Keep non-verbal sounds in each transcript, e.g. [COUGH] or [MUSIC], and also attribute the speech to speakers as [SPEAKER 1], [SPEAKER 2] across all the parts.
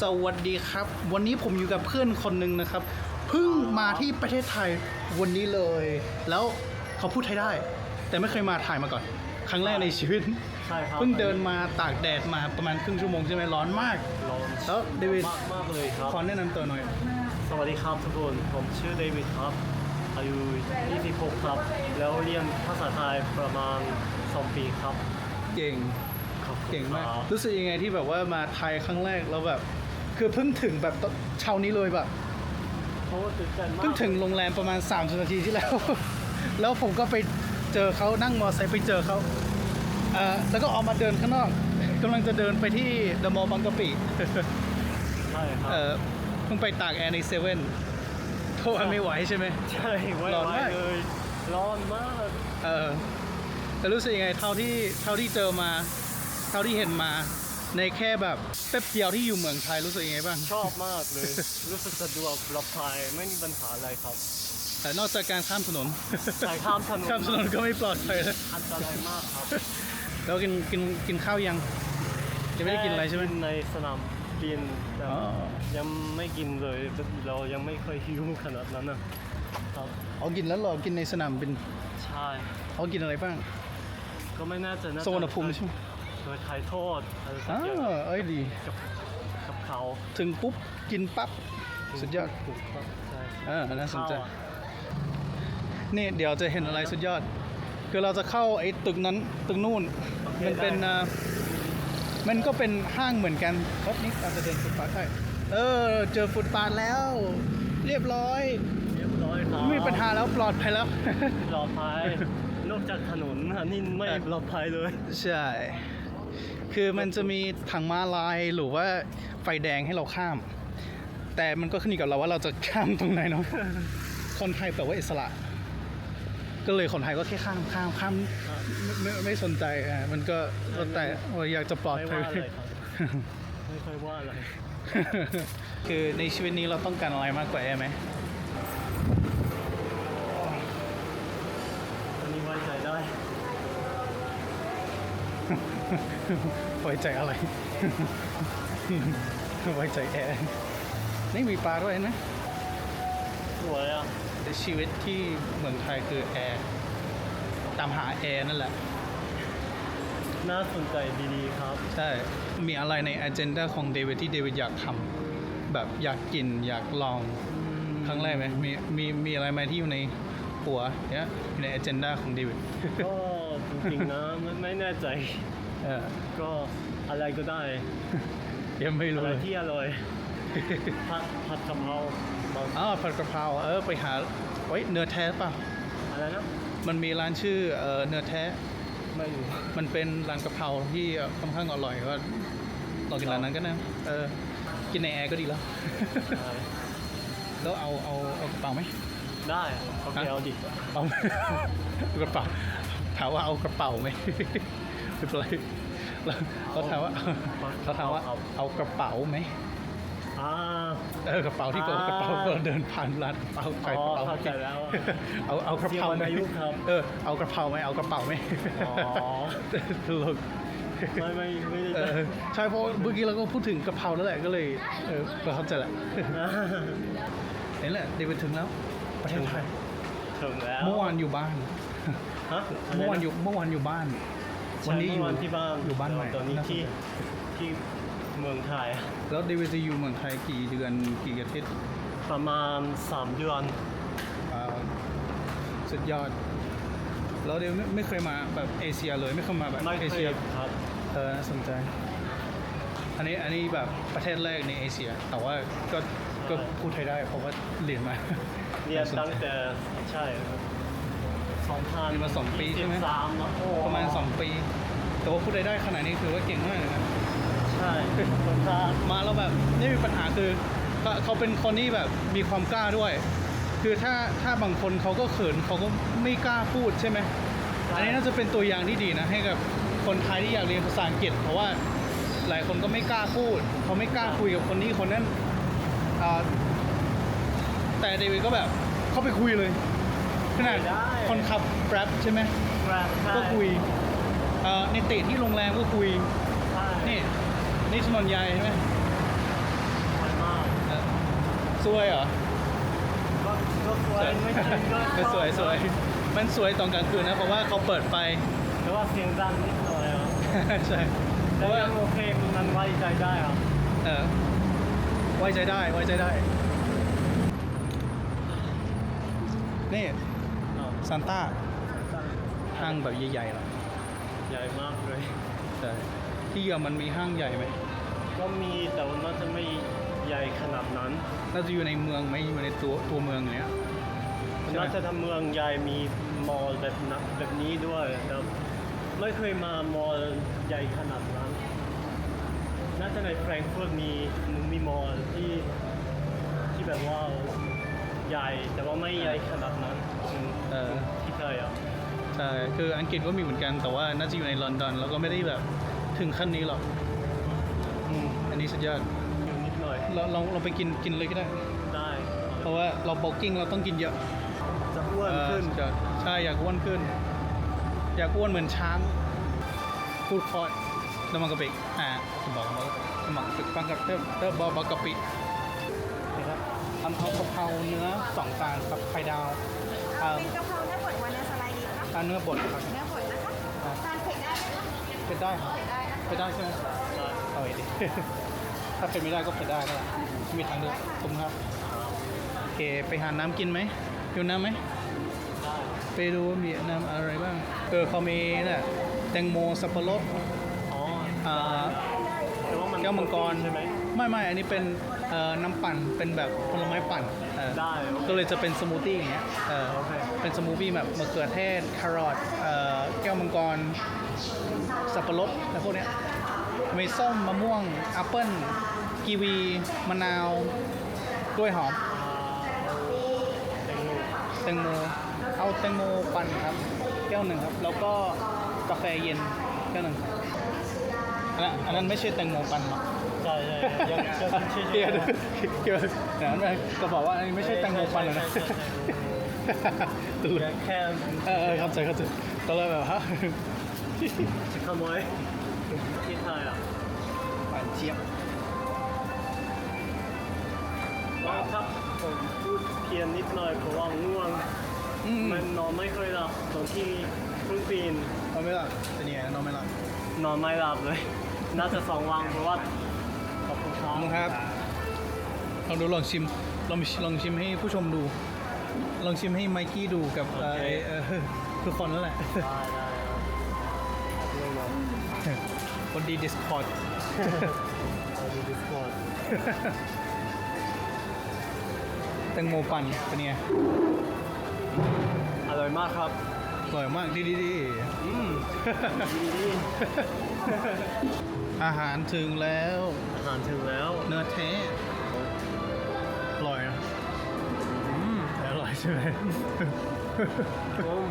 [SPEAKER 1] สวัสดีครับ วันนี้ผมอยู่กับเพื่อนคนหนึ่งนะครับเพิ่งมาที่ประเทศไทยวันนี้เลย แล้วเขาพูดไทยได้ แต่ไม่เคยมาถ่ายมาก่อน ครั้งแรกในชีวิต
[SPEAKER 2] ใช่ครับ
[SPEAKER 1] เพิ่งเดินมาตากแดดมาประมาณครึ่งชั่วโมงใช่ไหมร้อนมาก
[SPEAKER 2] ร้อน
[SPEAKER 1] แล้วเดวิด
[SPEAKER 2] มากมากเลยครับ
[SPEAKER 1] ขอแนะนำตัวหน่อย
[SPEAKER 2] สวัสดีครับทุกคนผมชื่อเดวิดครับอายุ 26 ครับ แล้วเรียนภาษาไทยประมาณ 2 ปีครับ
[SPEAKER 1] เก่ง
[SPEAKER 2] ขอบคุณ
[SPEAKER 1] เก่งมาก
[SPEAKER 2] ครับ
[SPEAKER 1] รู้สึกยังไงที่แบบว่ามาไทยครั้งแรกแล้วแบบ คือเพิ่งถึงแบบเช้านี้เลยแบบ
[SPEAKER 2] เพราะว่าตื่นเต้นมาก [LAUGHS]
[SPEAKER 1] เพิ่งถึงโรงแรมประมาณ30นาทีที่แล้ว แล้วผมก็ไปเจอเขานั่งมอเตอร์ไซค์ไปเจอเขาเอ่อแล้วก็ออกมาเดินข้างนอก กำลังจะเดินไปที่เดอะมอลล์บางกะปิ
[SPEAKER 2] ใช่ครับ
[SPEAKER 1] เอ่อเพิ่งไปตากแอร์ในเซเว่นโทษไม่ไหวใช่ไหม
[SPEAKER 2] ใช่ไว้
[SPEAKER 1] ร้อน
[SPEAKER 2] ไว้
[SPEAKER 1] มาก
[SPEAKER 2] เลยร้อนมาก
[SPEAKER 1] เออแต่รู้สึกยังไงเท่าที่เท่าที่เจอมา เท่าที่เห็นมาในแค่แบบแป๊บเดียวที่อยู่เมืองไทยรู้สึกยังไงบ้าง
[SPEAKER 2] ชอบมากเลย รู้สึกสะดวกปลอดภัยไม่มีปัญหาอะไรครับ
[SPEAKER 1] แต่นอกจากการข้ามถนน
[SPEAKER 2] ใช่ข้ามถนน
[SPEAKER 1] ข้ามถนนก็ไม่ปลอดภัยแล้ว
[SPEAKER 2] อันตรายมากครับ
[SPEAKER 1] แล้วกินกินกินข้าวยังยังไม่ได้กินอะไรใช่ไหม
[SPEAKER 2] แค่กินในสนามบินแต่
[SPEAKER 1] อ๋อ
[SPEAKER 2] ยังไม่กินเลยเรายังไม่เคยหิวขนาดนั้นนะครับ
[SPEAKER 1] อ๋อกินแล้วเหรอกินในสนามบิน
[SPEAKER 2] ใช่
[SPEAKER 1] อ๋อกินอะไรบ้าง
[SPEAKER 2] ก็ไม่น่าจะน่าจะ
[SPEAKER 1] สวนภูมิใช่ไหม
[SPEAKER 2] เคยไข่ทอดอะไรสัก
[SPEAKER 1] อ่า
[SPEAKER 2] อย่าง
[SPEAKER 1] เอ้ยดี
[SPEAKER 2] กับกับเขา
[SPEAKER 1] ถึงปุ๊บกินปั๊บ สุดยอด
[SPEAKER 2] ถูกครับใช่
[SPEAKER 1] เออน่าสนใจ
[SPEAKER 2] ข้าวอะ
[SPEAKER 1] นี่เดี๋ยวจะเห็นอะไรสุดยอด คือเราจะเข้าไอ้ตึกนั้นตึกนู่น มันเป็นอ่ามันก็เป็นห้างเหมือนกันครับนี่อาจจะเดินฟุตบาทได้เออ เจอฟุตบาทแล้ว เรียบร้อย
[SPEAKER 2] เรียบร้อยครับ
[SPEAKER 1] ไม่มีปัญหาแล้วปลอดภัยแล้ว
[SPEAKER 2] ปลอดภัยนอกจากถนนอันนี้ไม่ปลอดภัยเลย
[SPEAKER 1] ใช่ คือมันจะมีทางม้าลายหรือว่าไฟแดงให้เราข้าม แต่มันก็ขึ้นอยู่กับเราว่าเราจะข้ามตรงไหนเนาะคนไทยแปลว่าอิสระ ก็เลยคนไทยก็แค่ข้ามข้ามข้ามไม่ไม่ไม่สนใจอะมันก็แล้วแต่ว่าอยากจะปลอด
[SPEAKER 2] ไม่
[SPEAKER 1] ภัย
[SPEAKER 2] ว่าอะไรครับไม่ค่อยว่าอะไร
[SPEAKER 1] คือในชีวิตนี้เราต้องการอะไรมากกว่าแอร์ไหม
[SPEAKER 2] อันนี้ไว้ใจได้
[SPEAKER 1] ไว้ใจอะไร ไว้ใจแอร์นี่มีปลาด้วยนะ
[SPEAKER 2] สวยอะ
[SPEAKER 1] แต่ชีวิตที่เมืองไทยคือแอร์ ตามหาแอร์นั่นแหละ
[SPEAKER 2] น่าสนใจดีๆครับ
[SPEAKER 1] ใช่ มีอะไรใน a จ e n d a ของเดวิดที่เดวิดอยากทำแบบอยากกินอยากลองครั้งแรกไหมมีมีมีอะไรไหมที่อยู่ในหัวเนี่ยอยู่ใน a จ e n d a ของเดวิด
[SPEAKER 2] ก็จริงๆนะไม่ไม่แน่ใจ
[SPEAKER 1] เออ
[SPEAKER 2] ก็อะไรก็ได้
[SPEAKER 1] ยังไม่
[SPEAKER 2] อะ
[SPEAKER 1] รู้
[SPEAKER 2] ไร
[SPEAKER 1] เลย
[SPEAKER 2] ที่อร่อยผัดผัดกะเพราบาง
[SPEAKER 1] อ๋อผัดกะเพราเออไปหาเฮ้ยเนื้อแท้เปล่ะ
[SPEAKER 2] อะไรนะ
[SPEAKER 1] มันมีร้านชื่อเออเนื้อแท้
[SPEAKER 2] ไม่รู้
[SPEAKER 1] มันเป็นร้านกะเพราที่เอ่อค่อนข้างอร่อยก็ลองกินร้านนั้นก็นะเออกินในแอร์ก็ดีแล้ว
[SPEAKER 2] ได้
[SPEAKER 1] แล้วเอาเอาเอากระเป๋าไหม
[SPEAKER 2] ได้โอเค
[SPEAKER 1] ฮะ
[SPEAKER 2] เอาดิ
[SPEAKER 1] เอาไหมเอากระเป๋าถามว่าเอากระเป๋าไหมไม่ เป็นไรเราเราถามว่าเราถามว่าเอากระเป๋าไหม
[SPEAKER 2] อ่า
[SPEAKER 1] เออกระเป๋าที่บอกว่ากระเป๋า
[SPEAKER 2] อ่า
[SPEAKER 1] ก็เดินผ่านร้านเอาใครกระเป๋า
[SPEAKER 2] อ๋อเข้าใจแล้ว
[SPEAKER 1] เอาเอากระเป๋าไหม
[SPEAKER 2] เสียวรรณยุกต์ครับ
[SPEAKER 1] เออเอากระเป๋าไหมเอากระเป๋าไหม
[SPEAKER 2] อ๋อ
[SPEAKER 1] ตลก
[SPEAKER 2] ไม่ไม่ไม่ได้
[SPEAKER 1] เออใช่เพราะเมื่อกี้เราก็พูดถึงกะเพราแล้วแหละก็เลยเออประทับใจแหละนี่แหละเดวิดถึงแล้วประเทศไทย
[SPEAKER 2] ถึงแล้ว
[SPEAKER 1] เมื่อวานอยู่บ้าน
[SPEAKER 2] ฮะ
[SPEAKER 1] เมื่อวานอยู่เมื่อวานอยู่บ้าน
[SPEAKER 2] ใช่
[SPEAKER 1] วันนี้อยู่
[SPEAKER 2] ที่บ้าน
[SPEAKER 1] อยู่บ้านใหม่
[SPEAKER 2] ตอนนี้ที่ที่เมืองไทย
[SPEAKER 1] แล้วดีวีซีอยู่เมืองไทยกี่เดือนกี่อาทิตย์
[SPEAKER 2] ประมาณสามเดือน
[SPEAKER 1] สุดยอด แล้วเดียวไม่เคยมาแบบเอเชียเลยไม่เคยมาแบบเอ
[SPEAKER 2] เชีย
[SPEAKER 1] ย
[SPEAKER 2] ครับ
[SPEAKER 1] เออสนใจ อันนี้อันนี้แบบประเทศแรกในเอเชีย แต่ว่าก็ก็พูดไทยได้เพราะว่าเรียนมา
[SPEAKER 2] เรียนตั้งแต่ใช่
[SPEAKER 1] ครับ 2000อมาสองปีใช่ไหม
[SPEAKER 2] สามแป
[SPEAKER 1] ระมาณ 2 ปี แต่ว่าพูดได้ได้ขนาดนี้คือว่าเก่งมากเลย
[SPEAKER 2] ใช่นท
[SPEAKER 1] มาแล้วแบบไม่มีปัญหาคือเขาเป็นคนที่แบบมีความกล้าด้วย คือถ้าถ้าบางคนเขาก็เขินเขาก็ไม่กล้าพูดใช่ไหม อันนี้น่าจะเป็นตัวอย่างที่ดีนะ ให้กับคนไทยที่อยากเรียนภาษาอังกฤษ เพราะว่าหลายคนก็ไม่กล้าพูดเขาไม่กล้าคุยกับคนนี้คนนั้นแต่เดวิดก็แบบเขาไปคุยเลย ขนาดคนขับแกร็บใช่ไหม
[SPEAKER 2] แกร็บใช่
[SPEAKER 1] ก็คุยเอ่อในเตะที่โรงแรมก็คุย
[SPEAKER 2] ใช่
[SPEAKER 1] นี่ นี่ถนนใหญ่ใช่ไหมวยเหรอ
[SPEAKER 2] ก็ก็สวยไม่ถึงก็
[SPEAKER 1] ก็สวยสวย มันสวยตอนกลางคืนนะเพราะว่าเขาเปิดไฟ
[SPEAKER 2] แต่ว่าเสียงดังนิดหน่อยอะ
[SPEAKER 1] ใช่เพ
[SPEAKER 2] แต่
[SPEAKER 1] ราะว่า
[SPEAKER 2] ยังโอเคมันไว้ใจได้อะ
[SPEAKER 1] เออไว้ใจได้ไว้ใจได้นี่
[SPEAKER 2] อ้าว
[SPEAKER 1] ซานต้าห้างแบบใหญ่ๆเหรอ
[SPEAKER 2] ใหญ่มากเลย
[SPEAKER 1] ใช่ที่เยอรมันมีห้างใหญ่ไหม
[SPEAKER 2] ก็มีแต่ว่าน่าจะไม่ใหญ่ขนาดนั้น
[SPEAKER 1] น่าจะอยู่ในเมืองไหมอยู่ในตัวตัวเมืองอย่างเนี้ยใช่ไหม
[SPEAKER 2] น่าจะทำเมืองใหญ่มีมอลล์แบบนั้นแบบนี้ด้วยแต่ไม่เคยมามอลล์ใหญ่ขนาดนั้น น่าจะในแฟรงก์เฟิร์ตมีมีมอลล์ที่ที่แบบว่า ใหญ่แต่ว่าไม่ใหญ่ขนาดนั้นอืม
[SPEAKER 1] เออ
[SPEAKER 2] ที่ไทยอะ
[SPEAKER 1] ใช่คืออังกฤษก็มีเหมือนกันแต่ว่าน่าจะอยู่ในลอนดอนแล้วก็ไม่ได้แบบถึงขั้นนี้หรอก
[SPEAKER 2] อืม
[SPEAKER 1] อันนี้สุดยอด
[SPEAKER 2] อยู่นิดหน่อย
[SPEAKER 1] เราลองเราไปกินกินเลยก็ได้
[SPEAKER 2] ได้
[SPEAKER 1] เพราะว่าเราบอกกิ้งเราต้องกินเยอะ
[SPEAKER 2] จะอ้วน
[SPEAKER 1] เออ
[SPEAKER 2] ขึ้น
[SPEAKER 1] สุดยอดใช่อยากอ้วนขึ้น อยากอ้วนเหมือนช้างพูดคอร์ดน้ำมันกะปิอ่าจะบอกว่าน้ำมันกะปิปังกับเติมเติมบอบกะปินะครับทำเอากะเพราเนื้อสองจานครับไข่ดาวอ่า
[SPEAKER 3] เป็นกะเพราเนื้อบดวันเนื้อสไลด์ดีคะ
[SPEAKER 1] อ่าเนื้อบดครับ
[SPEAKER 3] เนื้อบดนะคะทานเผ็ดได้ไหมคะ
[SPEAKER 1] เผ็ดได้ครับ
[SPEAKER 3] เผ็ดได้นะคะ
[SPEAKER 1] เผ็ดได้ใช่ไหม
[SPEAKER 2] ได้
[SPEAKER 1] เอาไว้ดิ ถ้าเผ็ดไม่ได้ก็เผ็ดได้นั่นแหละมีทางเลือกขอบคุณครับโอเคไปหาน้ำกินไหมอยู่น้ำไหม
[SPEAKER 2] ได้
[SPEAKER 1] ไปดูว่ามีน้ำอะไรบ้างเออเขามีน่ะแตงโมสับปะรด
[SPEAKER 2] อ๋อ
[SPEAKER 1] อ่า
[SPEAKER 2] แต่ว่ามัน
[SPEAKER 1] แก้วมังกร
[SPEAKER 2] ใช่ไหม
[SPEAKER 1] ไม่ไม่อันนี้เป็น เอ่อน้ำปั่นเป็นแบบผลไม้ปั่นเออ
[SPEAKER 2] ได้โอเค
[SPEAKER 1] ก็เลยจะเป็นสมูทตี้อย่างเงี้ยเออ
[SPEAKER 2] โอเค
[SPEAKER 1] เป็นสมูทตี้แบบมะเขือเทศแครอทเอ่อแก้วมังกร สับปะรดแล้วพวกเนี้ยมีส้มมะม่วงแอปเปิ้ลกีวีมะนาวกล้วยหอม
[SPEAKER 2] แตงโม
[SPEAKER 1] แตงโมเอาแตงโมปั่นครับ แก้วหนึ่งครับ แล้วก็กาแฟเย็นแก้วหนึ่งอันนั้นอันนั้นไม่ใช่แตงโมปั่นหรอก
[SPEAKER 2] ใช่ใช่ยังยังชื่อ
[SPEAKER 1] เกียร์เกียร์เดี๋ยวนั้นก็บอกว่าอันนี้ไม่ใช่แตงโมปั่นนะตื่น
[SPEAKER 2] แค่
[SPEAKER 1] เออเออเข้าใจเข้าใจตอนแรกแบบฮะ
[SPEAKER 2] ขโมยที่ไทยอะ
[SPEAKER 1] หวานเจี๊ยบ
[SPEAKER 2] ว่าถ้าผมพูดเพียนนิดหน่อยเพราะว่าง่วง
[SPEAKER 1] มั
[SPEAKER 2] นนอนไม่ค่อยหลับตอนที่เพิ่งปีน
[SPEAKER 1] นอนไม่หลับเป็นยังไงนอนไม่หลับ
[SPEAKER 2] นอนไม่หลับเลย น่าจะสองวันเพราะว่า ขอบคุณค
[SPEAKER 1] ข
[SPEAKER 2] รั
[SPEAKER 1] อ
[SPEAKER 2] บบ
[SPEAKER 1] คุณครับ ลองดูลองชิมลองลองชิมให้ผู้ชมดู ลองชิมให้ไมค์กี้ดูกับเอ่อเอ่อทุกคนนั่นแหละ
[SPEAKER 2] ได้ได้เรื่องนั้น
[SPEAKER 1] คนดี Discord
[SPEAKER 2] เอาดูดิสคอร์ด
[SPEAKER 1] แตงโมปั่นเป็นไง
[SPEAKER 2] อร่อยมากครับ
[SPEAKER 1] อร่อยมากดีดีดี
[SPEAKER 2] อืมดีดี
[SPEAKER 1] อาหารถึงแล้ว
[SPEAKER 2] อาหารถึงแล้ว
[SPEAKER 1] เนื้อแท้อร่อยนะอืมอร่อยใช่ไหม
[SPEAKER 2] อืม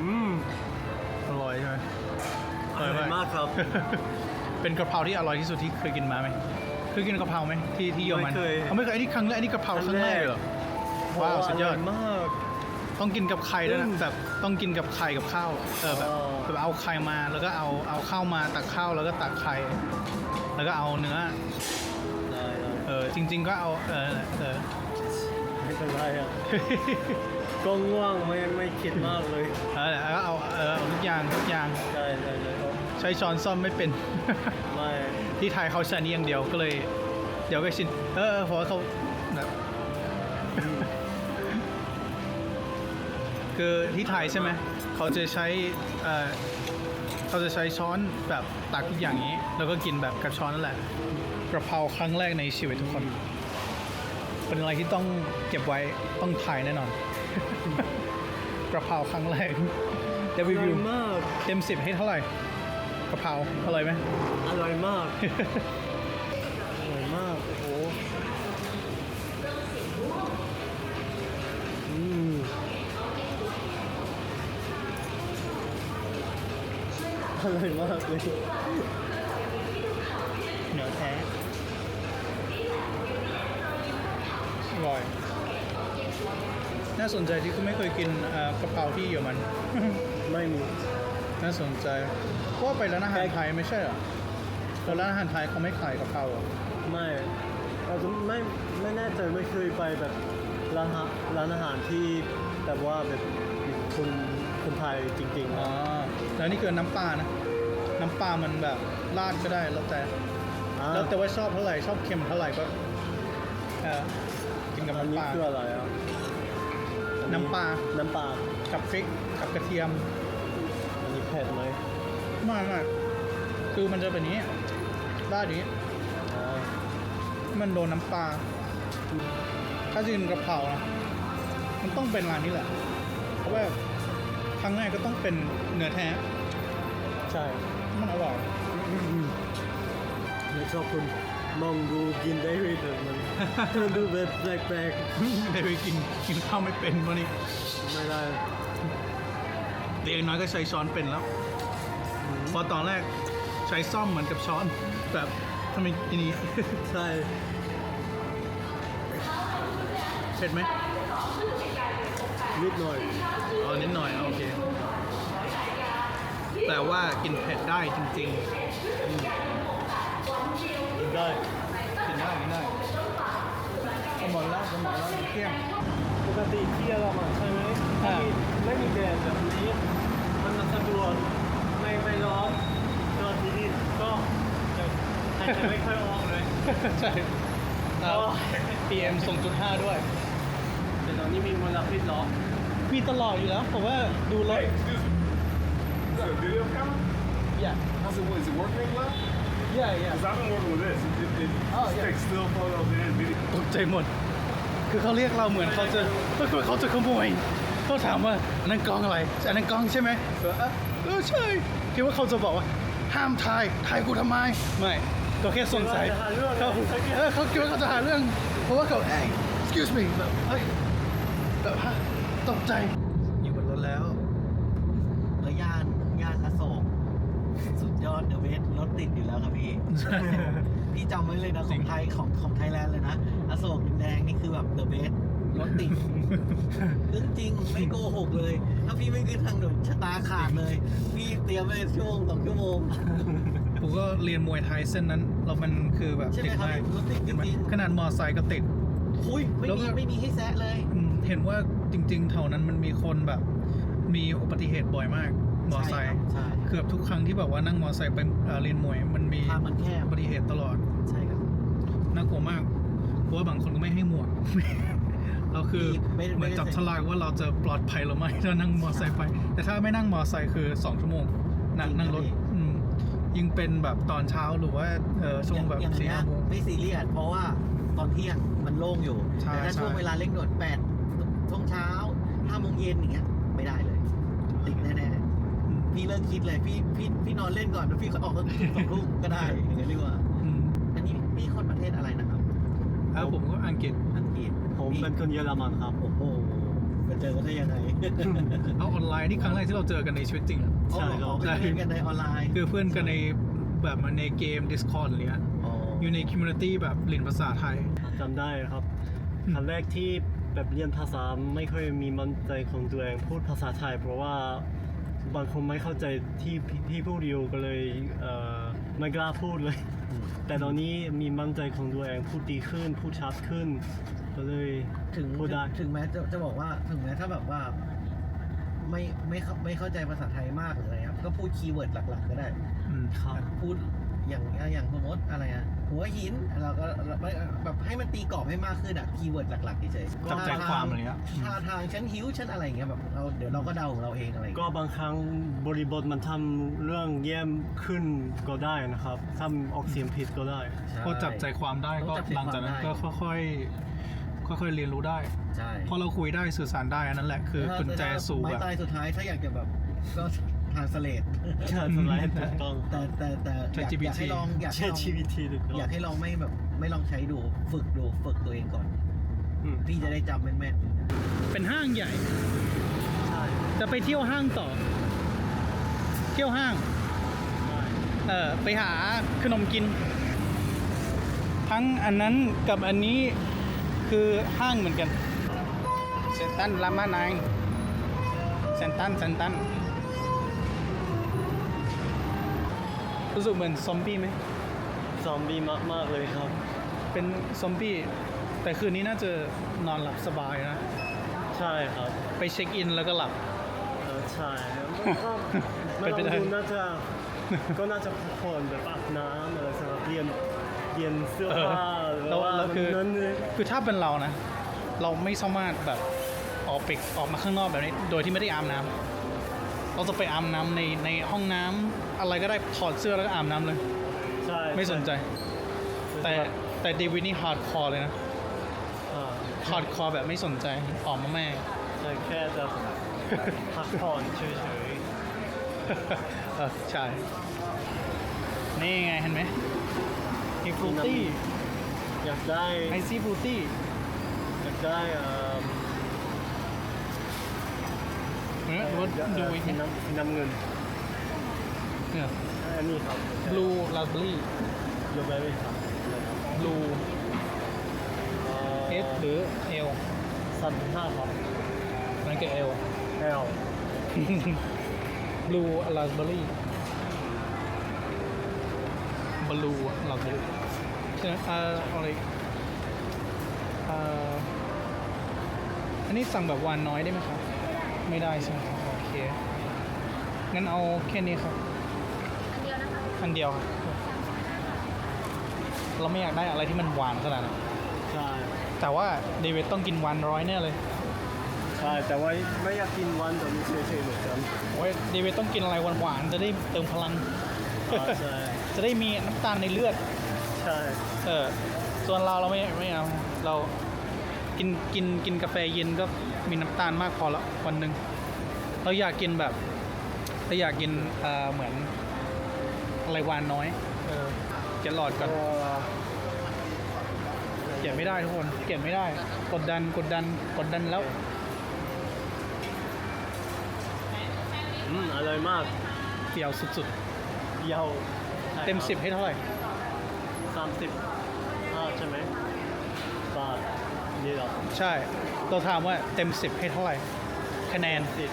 [SPEAKER 2] อืม
[SPEAKER 1] อร่อยใช่ไหม
[SPEAKER 2] อร่อยมากครับ
[SPEAKER 1] เป็นกะเพราที่อร่อยที่สุดที่เคยกินมาไหมเคยกินกะเพราไหมที่ที่เยอรมัน
[SPEAKER 2] ไม่เคย
[SPEAKER 1] อาไม่เคยอันนี้ครั้งแรกอันนี้กะเพราครั้งแรกเหรอว้าวสุดยอด
[SPEAKER 2] ร่มาก
[SPEAKER 1] ต้องกินกับไข่ด้วย
[SPEAKER 2] อื
[SPEAKER 1] นะ
[SPEAKER 2] ม
[SPEAKER 1] แบบต้องกินกับไข่กับข้าวเออแบบ
[SPEAKER 2] อ๋อ
[SPEAKER 1] แบบเอาไข่มาแล้วก็เอาเอาข้าวมาตักข้าวแล้วก็ตักไข่แล้วก็เอาเนื้อ
[SPEAKER 2] ได้ได้
[SPEAKER 1] เออจริง ๆ ก็เอาเออเออ
[SPEAKER 2] ไม่เป็นไรอะ ก็ง่วงไม่ไม่คิดมากเลย
[SPEAKER 1] เออแล้วก็เอาเออเอาทุกอย่างทุกอย่าง
[SPEAKER 2] ได้ได้ได้เอา
[SPEAKER 1] ใช้ช้อนซ่อมไม่เป็น
[SPEAKER 2] ไม่
[SPEAKER 1] ที่ไทยเขาใช้อันนี้อย่างเดียวก็เลย เดี๋ยวก็ชินเออเออเพราะว่าเขาแบบ คือที่ไทยใช่ไหมเขาจะใช้เออเขาจะใช้ช้อนแบบตักทุกอย่างนี้ แล้วก็กินแบบกับช้อนนั่นแหละกระเพราครั้งแรกในชีวิตทุกคน เป็นอะไรที่ต้องเก็บไว้ต้องถ่ายแน่นอน กระเพราครั้งแรกเดี๋ยว
[SPEAKER 2] อ
[SPEAKER 1] รี
[SPEAKER 2] ร่อ
[SPEAKER 1] วิ
[SPEAKER 2] ยวมาก
[SPEAKER 1] เต็มสิบให้เท่าไหร่กระเพราอร่อยไหม
[SPEAKER 2] อร่อยมากอร่อยมากโอ้โหอืมอ ร่อยมากเลย
[SPEAKER 1] เหนือแท้อร่อย น่าสนใจที่คุณไม่เคยกินเอ่อกะเพราที่เยอรมัน
[SPEAKER 2] ไม่มี
[SPEAKER 1] น่าสนใจเพราะว่าไปร้านอาหารไทยไม่ใช่เหรอแต่ร้านอาหารไทยเขาไม่ขายกะเพราเหรอ
[SPEAKER 2] ไม่อาจจะไม่ไม่แน่ใจไม่เคยไปแบบร้านอาหารร้านอาหารที่แบบว่าแบบคนคนไทยจริงๆ
[SPEAKER 1] อ๋อ
[SPEAKER 2] นะ
[SPEAKER 1] แล้วนี่คือน้ำปลานะ น้ำปลามันแบบราดก็ได้แล้วแต่
[SPEAKER 2] อ่า
[SPEAKER 1] แล้วแต่ว่าชอบเท่าไหร่ชอบเค็มเท่าไหร่ก็เออกินกับ
[SPEAKER 2] อัน
[SPEAKER 1] น้ำ
[SPEAKER 2] นี้
[SPEAKER 1] ปลา
[SPEAKER 2] คืออะไรอะอั
[SPEAKER 1] น้ำปลา
[SPEAKER 2] น้ำปลา
[SPEAKER 1] กับพริกกับกระเทียม
[SPEAKER 2] อันนี้เผ็ดไหม
[SPEAKER 1] ไมากมากคือมันจะเป็นอย่างนี้ราดอย่างนี้
[SPEAKER 2] อ่า
[SPEAKER 1] มันโดนน้ำปลา ถ้าจะกินกะเพรานะ มันต้องเป็นร้านนี้แหละ เพราะว่า ครั้งแรกก็ต้องเป็นเนื้อแท้
[SPEAKER 2] ใช่
[SPEAKER 1] มันอร่อย
[SPEAKER 2] ไม่ชอบคนมองดูกินได้เลยแต่มันมันดูแบบแปลก
[SPEAKER 1] ได้ไปกินกินข้าวไม่เป็นวันนี้
[SPEAKER 2] ๆไม่ได้
[SPEAKER 1] แต่อย่างน้อยก็ใช้ช้อนเป็นแล้วเพอตอนแรกใช้ซ่อมเหมือนกับช้อน แบบทำไมอันนี้
[SPEAKER 2] ใช่
[SPEAKER 1] เผ็ดไหม
[SPEAKER 2] นิดหน่อย
[SPEAKER 1] อ๋อนิดหน่อยโอเค แต่ว่ากินเผ็ดได้จริง
[SPEAKER 2] กินได้
[SPEAKER 1] ๆกินได้กินได้ก็หมดแล้วก็หมดแล้วเที่ยง
[SPEAKER 2] ปกติที่เรามาใช่ไหม
[SPEAKER 1] อ่า
[SPEAKER 2] ไม่มีไม่มีแดดแบบนี้ มันสะดวกไม่ไม่ร้อนนอนที่นี่ก็จะหายใจไม่ค่อยออกเลย
[SPEAKER 1] ใช่แล้ว PM 2.5 ด้วย
[SPEAKER 2] แต่ตอนนี้มีมลพิษเหรอ
[SPEAKER 1] มีตลอดอยู่แล้วผมว่าดูรถ
[SPEAKER 4] Excuse me. Is that a video camera?
[SPEAKER 1] อย่า
[SPEAKER 4] I said, what, is it working well?
[SPEAKER 1] อย่าอย่า
[SPEAKER 4] Because I've been working with this. It, it, it
[SPEAKER 1] Oh, yeah.
[SPEAKER 4] takes still photos and video.
[SPEAKER 1] ตกใจหมด คือเขาเรียกเราเหมือนเขาจะเขาจะขโมยเขาถามว่าอันนั้นกล้องอะไรอันนั้นกล้องใช่ไหมเออเออใช่คิดว่าเขาจะบอกว่า ห้ามถ่ายถ่ายกูทำไมไม่ก็แค่สงสัยเขาเออเขาคิดว่าเขาจะหาเรื่อง เพราะว่าเขาเอ้ย excuse me แบบเฮ้ยแบบฮะ ตกใจ อยู่บนรถแล้ว
[SPEAKER 5] แล้วย่านย่านอโศกสุดยอดเดอะเวสรถติดอยู่แล้วครับพี่ พี่จำไว้เลยนะ
[SPEAKER 1] จ
[SPEAKER 5] ข
[SPEAKER 1] ริ
[SPEAKER 5] องงไทยของของไทยแลนด์เลยนะอโศกดินแดงนี่คือแบบเดอะเบสรถติดเรื่องจริงไม่โกหกเลย ถ้าพี่ไม่ขึ้นทางด่วนชะตาขาดเลย พี่เตรียมไว้ชั่วโมงสองชั่วโมง
[SPEAKER 1] ผมก็เรียนมวยไทยเส้นนั้นแล้วมันคือแบบ
[SPEAKER 5] ใช่ไหม
[SPEAKER 1] ติด
[SPEAKER 5] ครับ
[SPEAKER 1] มาก
[SPEAKER 5] รถติดจริงๆ
[SPEAKER 1] ขนาดมอไซค์ก็ติด
[SPEAKER 5] คุยไม่
[SPEAKER 1] แล้ว
[SPEAKER 5] มี
[SPEAKER 1] ก็
[SPEAKER 5] ไม่มีให้แซะเลย
[SPEAKER 1] อืมเห็นว่า จริง ๆ แถวนั้นมันมีคนแบบ มีอุบัติเหตุบ่อยมากมอไซค์
[SPEAKER 5] ใช่
[SPEAKER 1] เกือบทุกครั้งที่แบบว่านั่งมอไซค์ไปเอ่อเรียนมวย มันมี
[SPEAKER 5] ทางมันแคบ
[SPEAKER 1] อุบัติเหตุตลอด
[SPEAKER 5] ใช่ครับ
[SPEAKER 1] น่ากลัวมากเพราะว่าบางคนก็ไม่ให้หมวกเราคือ
[SPEAKER 5] ไม่ไม่
[SPEAKER 1] เหมือนจับฉลากว่าเราจะปลอดภัยหรือไม่ถ้านั่งมอไซค์ไป แต่ถ้าไม่นั่งมอไซค์คือสองชั่วโมงนั่งนั่งรถอืมยิ่งเป็นแบบตอนเช้าหรือว่าเออช่วงแบบ
[SPEAKER 5] อย่าง
[SPEAKER 1] สี่
[SPEAKER 5] เนี้ย
[SPEAKER 1] ห้าโมง
[SPEAKER 5] ไม่ซีเรียสเพราะว่าตอนเที่ยงมันโล่งอยู่
[SPEAKER 1] ใช่
[SPEAKER 5] แต่ถ้า
[SPEAKER 1] ใช่
[SPEAKER 5] ช่วงเวลาเร่งด่วนแปด ช่วงเช้าห้าโมงเย็นอย่างเงี้ย ไม่ได้เลย ติดแน่
[SPEAKER 1] อืม
[SPEAKER 5] ๆพี่เลิกคิดเลยพี่พี่พี่นอนเล่นก่อนแล้วพี่ก็ออกก็สองทุ่มก็ได้อย่างเงี้ยดีกว่า
[SPEAKER 1] อืม
[SPEAKER 5] อันนี้พี่คนประเทศอะไรนะครับ
[SPEAKER 1] แล้วผมก็อังกฤษ
[SPEAKER 5] อังกฤษ
[SPEAKER 2] ผมเป็นคนเยอรมันครับ
[SPEAKER 5] โอ้โหไปเจอกันได้ยังไง
[SPEAKER 1] เอาออนไลน์นี่ครั้งแรกที่เราเจอกันในชีวิตจริงอะ
[SPEAKER 2] ใช่ครับ
[SPEAKER 5] อ๋อเป็นเพื่อนกันในออนไลน์
[SPEAKER 1] คือเพื่อนกันในแบบมาในเกม Discord อะไรเงี้ย
[SPEAKER 5] อ๋อ
[SPEAKER 1] อยู่ในค m มูนิตี้แบบเรียนภาษาไทย
[SPEAKER 2] จำได้ครับ
[SPEAKER 1] อืม
[SPEAKER 2] ครั้งแรกที่ แบบเรียนภาษาไม่ค่อยมีมั่นใจของตัวเองพูดภาษาไทย เพราะว่าบางคนไม่เข้าใจที่พี่พี่พูดอยู่ก็เลยเอ่อไม่กล้าพูดเลย แต่ตอนนี้มีมั่นใจของตัวเองพูดดีขึ้น พูดชัดขึ้น ก็เลย
[SPEAKER 5] ถึง
[SPEAKER 2] พูดได้
[SPEAKER 5] ถึงแม้จะจะบอกว่าถึงแม้ถ้าแบบว่า ไม่ไม่เข้าไม่เข้าใจภาษาไทยมากหรืออะไรครับก็พูดคีย์เวิร์ดหลัก ๆ ก็ได้
[SPEAKER 1] อืม
[SPEAKER 2] ครับ
[SPEAKER 5] พูด อย่างอย่างสมมติอะไรอะหัวหินเราก็แบบให้มันตีกรอบให้มากขึ้นอะคีย์เวิร์ดหลักๆเฉยๆ
[SPEAKER 1] จับใจความอะไรเงี้ยอืม
[SPEAKER 5] ท่าทางฉันหิวฉันอะไรอย่างเงี้ยแบบเราเดี๋ยวเราก็เดาของเราเองอะไรอย่าง
[SPEAKER 2] ก็
[SPEAKER 5] เงี้ย
[SPEAKER 2] บางครั้งบริบทมันทำเรื่องแย่มขึ้นก็ได้นะครับทำออกเสียงผิดก็ได้
[SPEAKER 5] ใช่
[SPEAKER 1] พอจับใจความได้ก็
[SPEAKER 5] ต้องจับใจ
[SPEAKER 1] หลังจากนั้น
[SPEAKER 5] ความได้
[SPEAKER 1] ก็ค่อยๆค่อยๆเรียนรู้ได้
[SPEAKER 5] ใช่
[SPEAKER 1] พอเราคุยได้สื่อสารได้อันนั้นแหละคือกุญแจสู่
[SPEAKER 5] ไม้
[SPEAKER 1] แบบ
[SPEAKER 5] ตายสุดท้ายถ้าอยากจะแบบก็ ทานสเลด
[SPEAKER 2] ใช่สไลด์ถูกต้อง
[SPEAKER 5] แต่แต่แต่อยาก
[SPEAKER 1] ChatGPT
[SPEAKER 5] อยากให้ลองอยากให้
[SPEAKER 2] ใช่
[SPEAKER 5] ลอง
[SPEAKER 2] ชีวิตที่ถูกต้อ
[SPEAKER 5] อยาก
[SPEAKER 2] ง
[SPEAKER 5] ให้ลองไม่แบบไม่ลองใช้ดูฝึกดูฝึกตัวเองก่อน
[SPEAKER 2] อืม
[SPEAKER 5] พี่จะได้จำแม่น
[SPEAKER 1] เป็นห้างใหญ่
[SPEAKER 2] ใช่
[SPEAKER 1] จะไปเที่ยวห้างต่อ เที่ยวห้าง
[SPEAKER 2] ใช่
[SPEAKER 1] เออไปหาขนมกิน ทั้งอันนั้นกับอันนี้คือห้างเหมือนกันเซนตันลามานายเซนตันเซนตัน รู้สึกเหมือนซอมบี้ไหม
[SPEAKER 2] ซอมบี้มาก ๆ เลยครับ
[SPEAKER 1] เป็นซอมบี้ แต่คืนนี้น่าจะนอนหลับสบายนะ
[SPEAKER 2] ใช่ครับ
[SPEAKER 1] ไปเช็คอินแล้วก็หลับ
[SPEAKER 2] เออใช่ก็
[SPEAKER 1] เป็นไปได้
[SPEAKER 2] ดูน่าจะก็น่าจะพักผ่อนแบบอาบน้ำอะไรสักอย่างเปลี่ยนเปลี่ยนเสื้อผ้าหรือ
[SPEAKER 1] แล้ว
[SPEAKER 2] ว่า
[SPEAKER 1] แล้วคือ
[SPEAKER 2] นั้นเลย
[SPEAKER 1] คือถ้าเป็นเรานะ เราไม่สามารถแบบออกไปออกมาข้างนอกแบบนี้ โดยที่ไม่ได้อาบน้ำ เราจะไปอาบน้ำในในห้องน้ำอะไรก็ได้ถอดเสื้อแล้วก็อาบน้ำเลย
[SPEAKER 2] ใช่
[SPEAKER 1] ไม่สนใจ แต่
[SPEAKER 2] แบบ
[SPEAKER 1] แต่เดวิดนี่ฮาร์ดคอร์เลยนะ
[SPEAKER 2] อ่า
[SPEAKER 1] ฮาร์ดคอร์แบบไม่สนใจออกมาแม่
[SPEAKER 2] แต่แค่จะพักผ่อนเฉย
[SPEAKER 1] เออใช่ นี่ไงเห็นไหมมีฟรุตี้
[SPEAKER 2] ๆอยากได้
[SPEAKER 1] ไอซี่ฟรุตี้
[SPEAKER 2] อยากได้เอ่อ
[SPEAKER 1] เห็นไหมว่าดูอีก
[SPEAKER 2] สี
[SPEAKER 1] ไหม
[SPEAKER 2] น้ำสีน้ำเงิน
[SPEAKER 1] เนี่ย
[SPEAKER 2] อันนี้ครับ
[SPEAKER 1] บลูราสเบอรี่
[SPEAKER 2] บลูเบอร์รี่ครับ
[SPEAKER 1] บลูเอสหรือเอล
[SPEAKER 2] สันห้าครับ
[SPEAKER 1] นั่นก็เอล
[SPEAKER 2] แอล
[SPEAKER 1] บลูราสเบอรี่บลูราสเบอรี่ใช่ไหมเอ่อเอาอะไรอีกเอ่ออันนี้สั่งแบบหวานน้อยได้ไหมครับ ไม่ได้ใช่ไหมครับโอเค งั้นเอาแค่นี้ครับ
[SPEAKER 3] อันเดียวนะคะ
[SPEAKER 1] อันเดียวครับเราไม่อยากได้อะไรที่มันหวานขนาดนั้น
[SPEAKER 2] ใช่
[SPEAKER 1] แต่ว่าเดวิดต้องกินหวานร้อยแน่เลย
[SPEAKER 2] ใช่แต่ว่าไม่อยากกินวันแต่มีเฉยๆเหมือนกัน
[SPEAKER 1] โอ้ยเดวิดต้องกินอะไรหวานๆจะได้เติมพลัง
[SPEAKER 2] อ่าใช่
[SPEAKER 1] จะได้มีน้ำตาลในเลือด
[SPEAKER 2] ใช่
[SPEAKER 1] เออ ส่วนเราเราไม่ไม่เอา เรา กินกินกินกาแฟเย็นก็มีน้ำตาลมากพอแล้ววันหนึ่งเราอยากกินแบบเราอยากกินเอ่อเหมือนอะไรหวานน้อยเออเก็บหลอดก่อน
[SPEAKER 2] ก็
[SPEAKER 1] เก็บไม่ได้ทุกคนเก็บไม่ได้ กดดันกดดันกดดันแล้ว
[SPEAKER 2] อืมอร่อยมาก
[SPEAKER 1] เปรี้ยวสุด
[SPEAKER 2] เดียว
[SPEAKER 1] ๆ เต็มสิบให้เท่าไหร่
[SPEAKER 2] สามสิบห้าใช่ไหมบาท นี่เหรอ
[SPEAKER 1] ใช่ เราถามว่าเต็มสิบให้เท่าไหร่ คะแนน
[SPEAKER 2] สิบ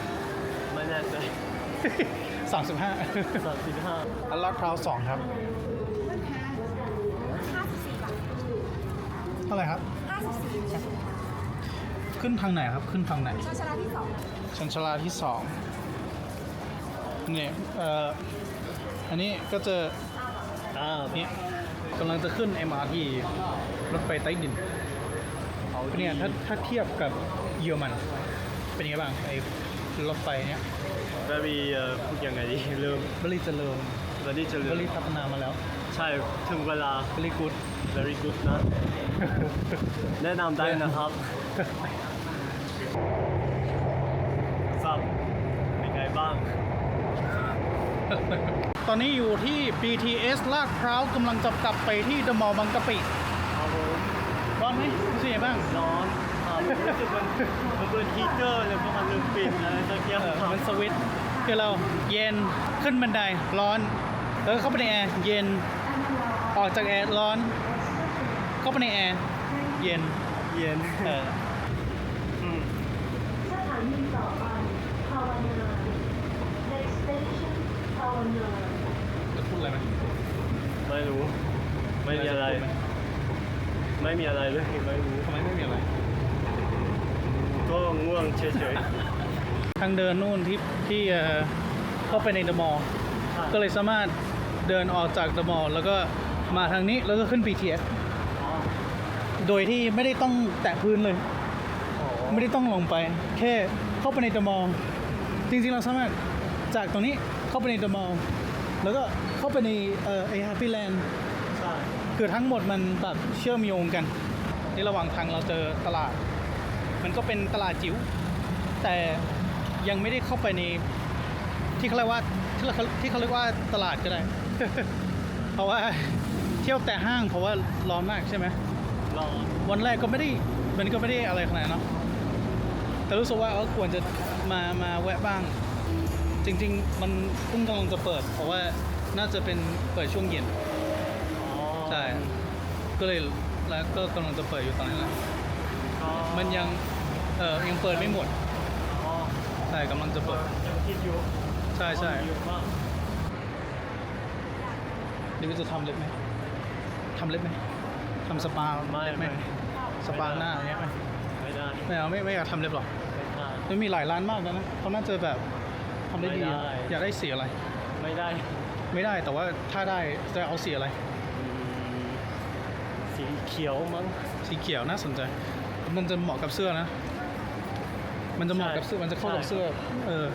[SPEAKER 2] ไม่แน่ใจ
[SPEAKER 1] 35
[SPEAKER 2] สามสิบห้า
[SPEAKER 1] อันลาดพร้าวสองครับ
[SPEAKER 3] 54บาท
[SPEAKER 1] เท่าไหร่ครับ
[SPEAKER 3] 54
[SPEAKER 1] ขึ้นทางไหนครับ ขึ้นทางไหน
[SPEAKER 3] ชาชาลาที่สอง
[SPEAKER 1] ชันชาลาที่สองเนี่ยเอ่ออันนี้ก็จะ
[SPEAKER 2] อ่า
[SPEAKER 1] เนี่ยกำลังจะขึ้น MRT รถไฟใต้ดิน
[SPEAKER 2] เขา
[SPEAKER 1] เนี่ยถ้าถ้าเทียบกับเยอรมัน เป็นยังไงบ้างไอ้รถไฟเนี้ย
[SPEAKER 2] very เอ่อพูดยังไงดีเริ่ม
[SPEAKER 1] บริเจริญ
[SPEAKER 2] very เจริ
[SPEAKER 1] บ
[SPEAKER 2] ญ
[SPEAKER 1] ริพัฒนามาแล้ว
[SPEAKER 2] ใช่ถึงเวลา
[SPEAKER 1] บริกูด
[SPEAKER 2] very good นะ แนะนำได้นะครับครับเป็นไงบ้าง
[SPEAKER 1] ตอนนี้อยู่ที่ BTS ลาดพร้าวกำลังจะกลับไปที่เดอะมอลล์บางกะปิ
[SPEAKER 2] ครับผม
[SPEAKER 1] ร้อนไหมรู้สึกยังไงบ้าง
[SPEAKER 2] ร้อนครับรู้สึกมันมันเป็นฮีเตอร์เลยเพราะมันลืมปิดอะไรสักอย่าง
[SPEAKER 1] เออ
[SPEAKER 2] ครับ
[SPEAKER 1] มันสวิตช์คือเราเย็นขึ้นบันไดร้อนแล้วเข้าไปในแอร์เย็นออกจากแอร์ร้อน เข้าไปในแอร์เย็น
[SPEAKER 2] เย็น
[SPEAKER 1] เออ
[SPEAKER 2] อืม
[SPEAKER 6] สถานีต่อไปภาวนา Next station ภาวนา
[SPEAKER 1] จะพูดอะไรไหม
[SPEAKER 2] ไม่รู้ ไม่มีอะไร ไม่มีอะไรเลยไม่รู้
[SPEAKER 1] ทำไมไม่มีอะไร
[SPEAKER 2] ก็ง่วงเฉย
[SPEAKER 1] ทางเดินนู่นที่ที่เอ่อเข้าไปในเดอะมอลล์
[SPEAKER 2] ๆ
[SPEAKER 1] ก็เลยสามารถเดินออกจากเดอะมอลล์แล้วก็มาทางนี้แล้วก็ขึ้น BTS
[SPEAKER 2] อ๋อ
[SPEAKER 1] โดยที่ไม่ได้ต้องแตะพื้นเลย
[SPEAKER 2] อ๋อ
[SPEAKER 1] ไม่ได้ต้องลงไป แค่เข้าไปในเดอะมอลล์จริงๆเราสามารถจากตรงนี้เข้าไปในเดอะมอลล์แล้วก็เข้าไปในเอ่อไอแฮปปี้แลนด์
[SPEAKER 2] ใช่
[SPEAKER 1] คือทั้งหมดมันแบบเชื่อมโยงกันในระหว่างทางเราเจอตลาด มันก็เป็นตลาดจิ๋วแต่ยังไม่ได้เข้าไปในที่เขาเรียกว่าที่เขาที่เขาเรียกว่าตลาดก็ได้ เพราะว่าเที่ยวแต่ห้างเพราะว่าร้อนมากใช่ไหม
[SPEAKER 2] ร้อน
[SPEAKER 1] วันแรกก็ไม่ได้มันก็ไม่ได้อะไรขนาดนั้นเนาะแต่รู้สึกว่าเออควรจะมามาแวะบ้าง จริง ๆ มันเพิ่งกำลังจะเปิด เพราะว่าน่าจะเป็นเปิดช่วงเย็น
[SPEAKER 2] อ๋อ
[SPEAKER 1] ใช่ ก็เลยแล้วก็กำลังจะเปิดอยู่ตอนนี้แหละ
[SPEAKER 2] อ๋อ
[SPEAKER 1] มันยังเออยังเปิดไม่หมด
[SPEAKER 2] อ๋อ
[SPEAKER 1] ใช่กำลังจะเปิด
[SPEAKER 2] ยังคิดอยู่
[SPEAKER 1] ใช่ใช่
[SPEAKER 2] เยอะมาก
[SPEAKER 1] นี่ก็จะทำเล็บไหมทำเล็บไหมทำสปา
[SPEAKER 2] ไม่
[SPEAKER 1] เล็บไหม
[SPEAKER 2] ไม่
[SPEAKER 1] สปาหน้าอย่างเงี้ยไหม
[SPEAKER 2] ไม่ได้
[SPEAKER 1] ไม่เอาไม่ไม่อยากทำเล็บหรอก
[SPEAKER 2] ไม่ได้
[SPEAKER 1] มันมีหลายร้านมากนะนะเขาน่าจะแบบทำได้ดี
[SPEAKER 2] ไม่ได้
[SPEAKER 1] อยากได้สีอะไร
[SPEAKER 2] ไม่ได้
[SPEAKER 1] ไม่ได้แต่ว่าถ้าได้จะเอาสีอะไร
[SPEAKER 2] อืมสี เขียวมั้ง
[SPEAKER 1] สีเขียวน่าสนใจ มันจะเหมาะกับเสื้อนะ มันจะเหมาะกับเสื้อ มันจะเข้ากับ
[SPEAKER 2] ใช่
[SPEAKER 1] เสื้อ เออ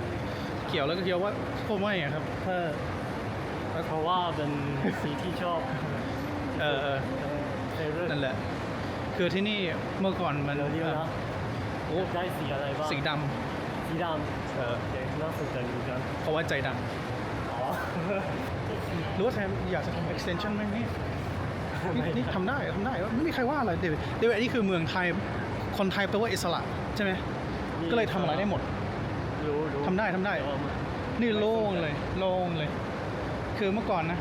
[SPEAKER 1] เขียวแล้วก็เขียวว่าผมว่าอย่างครับถ้า
[SPEAKER 2] เพราะว่าเป็นสีที่ชอบ
[SPEAKER 1] เออเออ
[SPEAKER 2] เฟเวอร์
[SPEAKER 1] นั่นแหละ คือที่นี่เมื่อก่อนมัน
[SPEAKER 2] เดี๋ยวนี้นะ
[SPEAKER 1] โอ้
[SPEAKER 2] ได้สีอะไรบ้าง
[SPEAKER 1] สีด
[SPEAKER 2] สีดำ
[SPEAKER 1] เออำ
[SPEAKER 2] โอเคน่าสนใจเหมือนกัน
[SPEAKER 1] เพราะว่าใจด
[SPEAKER 2] อ๋อำ
[SPEAKER 1] หรือว่าแทนอยากจะทำ extension ไหมนี่ นี่นี่ทำได้ทำได้ไม่มีใครว่าอะไรเดวิดเดวิดอันนี้คือเมืองไทยคนไทยแปลว่าอิสระใช่ไหมก็เลยทำอะไรได้หมด
[SPEAKER 2] รู้รู้
[SPEAKER 1] ทำได้ทำได้
[SPEAKER 2] แต่ว่ามัน
[SPEAKER 1] นี่โล่งเลย โล่งเลย คือเมื่อก่อนนะ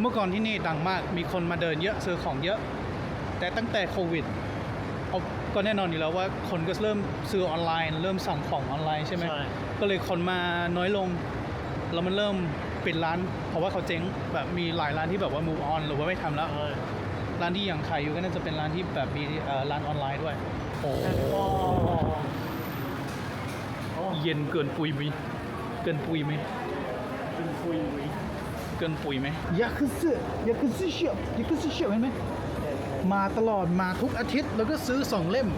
[SPEAKER 1] เมื่อก่อนที่นี่ดังมาก มีคนมาเดินเยอะซื้อของเยอะ แต่ตั้งแต่โควิดเอาก็แน่นอนอยู่แล้วว่าคนก็เริ่มซื้อออนไลน์ เริ่มสั่งของออนไลน์ใช่ไหม
[SPEAKER 2] ใช่
[SPEAKER 1] ก็เลยคนมาน้อยลง แล้วมันเริ่ม ปิดร้าน เพราะว่าเขาเจ๊งแบบมีหลายร้านที่แบบว่า move on หรือว่าไม่ทำแล้ว
[SPEAKER 2] ใช่
[SPEAKER 1] ร้านที่ยังขายอยู่ก็น่าจะเป็นร้านที่แบบมีเอ่อร้านออนไลน์ด้วย โอ้
[SPEAKER 2] โอ้โอ้
[SPEAKER 1] เย็นเกินปุยไหมเกินปุยไหม
[SPEAKER 2] เป็นคุยวิ
[SPEAKER 1] เกินปุ๋ยไหมอยากคือซื้ออยากคือซื้อเชียวอยากคือซื้อเชียวเห็นไหมมาตลอดมาทุกอาทิตย์แล้วก็ซื้อสองเล่ม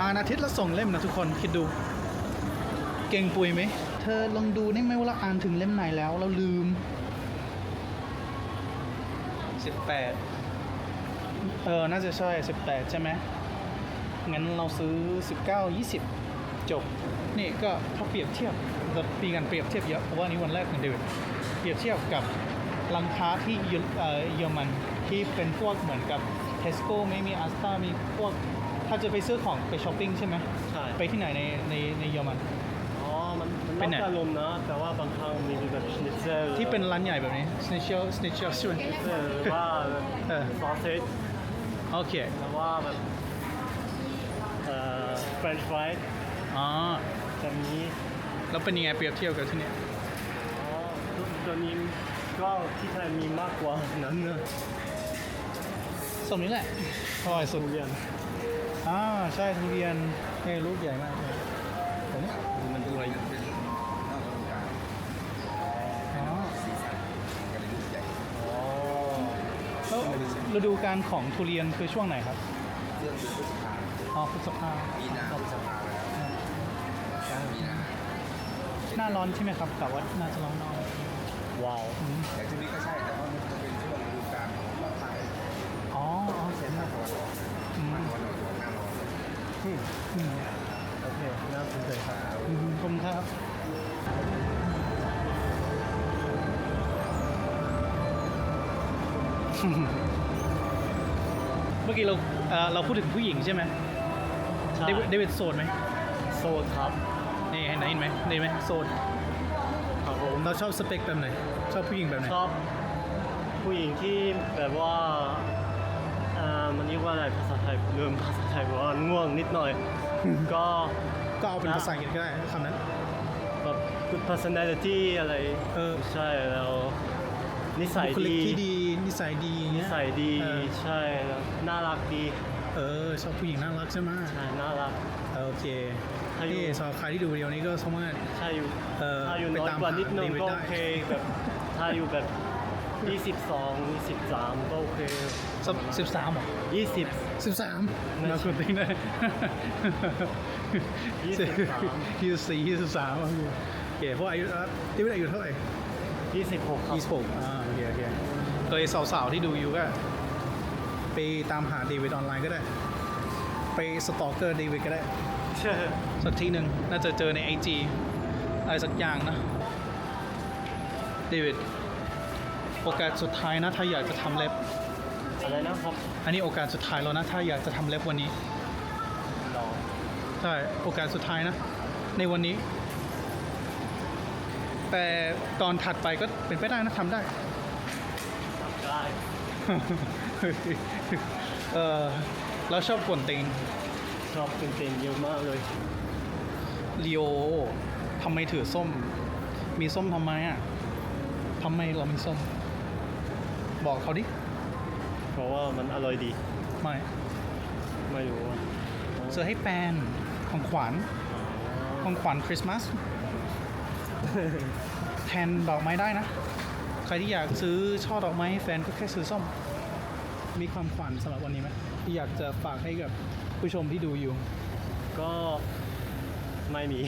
[SPEAKER 1] อ่านอาทิตย์ละสองเล่มนะทุกคนคิดดู เก่งปุ๋ยไหม เธอลองดูได้ไหมว่าเราอ่านถึงเล่มไหนแล้ว เราลืม สิบแปดเออ น่าจะใช่สิบแปดใช่ไหม งั้นเราซื้อสิบเก้ายี่สิบจบ นี่ก็ถ้าเปรียบเทียบจะมีการเปรียบเทียบเยอะ เพราะว่านี่วันแรกของเดือนเปรียบเทียบกับร้านค้าที่เยอเอ่อเยอรมันที่เป็นพวกเหมือนกับเทสโก้ไม่มีอัสตามีพวก ถ้าจะไปซื้อของไปช้อปปิ้งใช่ไหม
[SPEAKER 2] ใช่
[SPEAKER 1] ไปที่ไหนในในในเยอรมัน
[SPEAKER 2] อ๋อมันมัน
[SPEAKER 1] เป็นไหน
[SPEAKER 2] รับอารมณ์นะแต่ว่าบางครั้งมีแบบชนิดเซล
[SPEAKER 1] ที่เป็นร้านใหญ่แบบนี้ snitchel snitchel ใช่ไหม
[SPEAKER 2] หรือว่า
[SPEAKER 1] เออ
[SPEAKER 2] ซอสเซจ
[SPEAKER 1] โอเค
[SPEAKER 2] หรือว่าแบบเอ่อเฟรนช์ฟราย
[SPEAKER 1] อ๋อ
[SPEAKER 2] แบบนี้
[SPEAKER 1] แล้วเป็นยังไงเปรียบเทียบกับที่นี่
[SPEAKER 2] อ๋อตัวตัวนี้ก็ที่ไทยมีมากกว่านั้นนะ
[SPEAKER 1] สมนี้แหละอร่อยสุด
[SPEAKER 2] ทุเรียน
[SPEAKER 1] อ่าใช่ทุเรียนเฮ้ยลูกใหญ่มากเลย ฤดูการของทุเรียนคือช่วงไหนครับ
[SPEAKER 7] เรื่องเป็นพฤษภา
[SPEAKER 1] อ๋อพฤษภา
[SPEAKER 7] มีนาพฤษภาแล้วมีนา
[SPEAKER 1] หน้าร้อนใช่ไหมครับแต่ว่าน่าจะร้อนน้อย
[SPEAKER 2] ว้าว
[SPEAKER 1] อืม
[SPEAKER 7] แต่ช่วงนี้ก็ใช่แต่ว่ามันจะเป็นช่วงฤดูกาลของภาคใต้
[SPEAKER 1] อ๋ออ๋อ
[SPEAKER 7] เช่
[SPEAKER 1] เห็
[SPEAKER 7] น
[SPEAKER 1] น
[SPEAKER 7] ภา
[SPEAKER 1] แล้ว
[SPEAKER 7] คตะวันออก
[SPEAKER 1] อืม
[SPEAKER 7] ภาคตะวันออกของหน้าร้อน
[SPEAKER 2] อืม
[SPEAKER 1] อืม
[SPEAKER 2] โอเคน่าสนใจครับ
[SPEAKER 1] อืมขอบคุณครับเมื่อกี้เราเอ่อเราพูดถึงผู้หญิงใช่ไหม
[SPEAKER 2] ใช่
[SPEAKER 1] เดวิดเดวิดโสดไหม
[SPEAKER 2] โซนครับ
[SPEAKER 1] นี่เห็นไหมเห็นไหมเห็นไหมโสด
[SPEAKER 2] ครับผม
[SPEAKER 1] เราชอบสเปคแบบไหนชอบผู้หญิงแบบไหน
[SPEAKER 2] ชอบผู้หญิงที่แบบว่าเอ่อมันเรียกว่าอะไรภาษาไทยลืมภาษาไทยเพราะว่าง่วงนิดหน่อย ก็
[SPEAKER 1] ก็เอาเป็นภาษาอังกฤษก็ได้คำนั้น
[SPEAKER 2] แบบ good personality อะไร
[SPEAKER 1] เออ
[SPEAKER 2] ใช่แล้วนิสัย
[SPEAKER 1] บุคลิก
[SPEAKER 2] ดี
[SPEAKER 1] ที่ดี นิสัยดีอย่าง
[SPEAKER 2] นิ
[SPEAKER 1] เงี้ย
[SPEAKER 2] สัยดี
[SPEAKER 1] เออ
[SPEAKER 2] ใช่แล้วน่ารักดี
[SPEAKER 1] เออชอบผู้หญิงน่ารักใช่ไหม
[SPEAKER 2] ใช่น่ารัก
[SPEAKER 1] โอเค
[SPEAKER 2] ถ้าอยู่
[SPEAKER 1] นี่สำหรับใครที่ดูวิดีโอนี้ก็สามารถ
[SPEAKER 2] ถ้าอยู่
[SPEAKER 1] เออ
[SPEAKER 2] ถ้าอยู่
[SPEAKER 1] ไป
[SPEAKER 2] น้อย
[SPEAKER 1] ตาม
[SPEAKER 2] กว่านิดนึง
[SPEAKER 1] หา David
[SPEAKER 2] ก็
[SPEAKER 1] ได้
[SPEAKER 2] โอเคแบบถ้าอยู่แบบ 22 23 ก็โอเค
[SPEAKER 1] สิบสิบสามหรอ
[SPEAKER 2] 20
[SPEAKER 1] สิบสาม
[SPEAKER 2] ไม่
[SPEAKER 1] เราคุณติ้งได้
[SPEAKER 2] ยี่สิบสาม
[SPEAKER 1] ยี่สิบสี่ยี่สิบสามโอเคโอเคเพราะอายุที่ไม่ได้อายุเท่าไหร่
[SPEAKER 2] 26ครับ
[SPEAKER 1] ยี่สิบหกอ่าโอเคโอเค เลยสาวๆที่ดูอยู่ก็ไปตามหาเดวิดออนไลน์ก็ได้ ไปสตอกเกอร์เดวิดก็ได้
[SPEAKER 2] ใช่
[SPEAKER 1] สักทีหนึ่งน่าจะเจอในไอจีอะไรสักอย่างนะ เดวิด โอกาสสุดท้ายนะถ้าอยากจะทำเล็บ
[SPEAKER 2] อะไรนะครับ
[SPEAKER 1] อันนี้โอกาสสุดท้ายแล้วนะ ถ้าอยากจะทำเล็บวันนี้
[SPEAKER 2] รอ
[SPEAKER 1] ใช่โอกาสสุดท้ายนะ ในวันนี้ แต่ตอนถัดไปก็เป็นไปได้นะทำได้
[SPEAKER 2] ได้
[SPEAKER 1] เออเราชอบกวนติง
[SPEAKER 2] ชอบเต็มๆเยอะมากเลย
[SPEAKER 1] ลีโอทำไมถือส้ม มีส้มทำไมอะทำไมเรามีส้ม บอกเขาดิ
[SPEAKER 2] เพราะว่ามันอร่อยดี
[SPEAKER 1] ไม่
[SPEAKER 2] ไม่รู้ว่า
[SPEAKER 1] ซื้อให้แฟนของขวัญของขวัญคริสต์มาส แทนดอกไม้ได้นะใครที่อยากซื้อช่อดอกไม้ให้แฟนก็แค่ซื้อส้ม มีความขวัญสำหรับวันนี้ไหมที่อยากจะฝากให้กับผู้ชมที่ดูอยู่
[SPEAKER 2] ก็ไม่มี